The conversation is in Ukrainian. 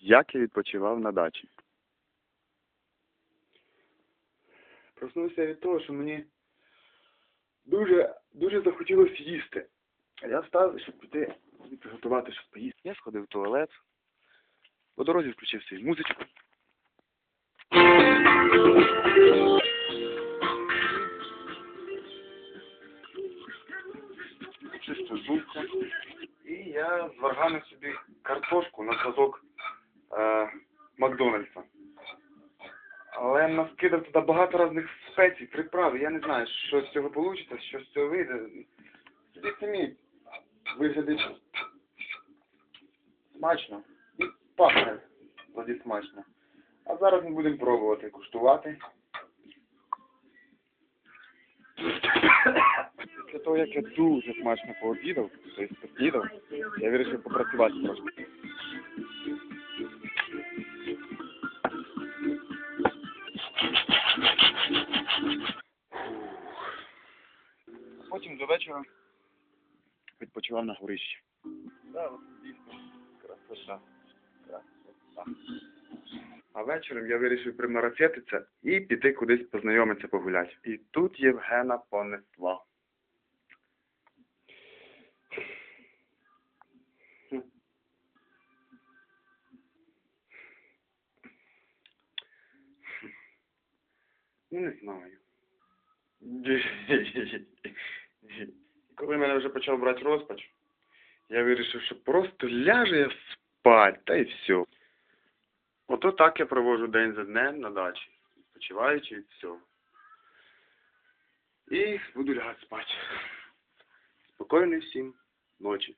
Як я відпочивав на дачі? Проснувся від того, що мені дуже, дуже захотілося їсти. А я встав, щоб піти і приготувати щось поїсти. Я сходив в туалет, по дорозі включив свою музичку. чисту зубку. І я зварганив собі картошку на зразок Макдональдса. Але наскидав туди багато різних спецій, приправ. Я не знаю, що з цього вийде, що з цього вийде. Собі самі виглядить смачно. І пахне тоді смачно. А зараз ми будемо пробувати куштувати. Після того, як я дуже смачно пообідав, тобто поснідав, я вирішив попрацювати трошки. Потім до вечора відпочивав на горищі. Да, дійсно, красота. Красота. А вечором я вирішив примарацетитися і піти кудись познайомитися погуляти. І тут Євгена понесла. Ну, не знаю. Почав брати розпач, я вирішив, що просто ляже я спать, та й все. Ото так я провожу день за днем на дачі, відпочиваючи від всього. І буду лягати спати. Спокійної всім ночі.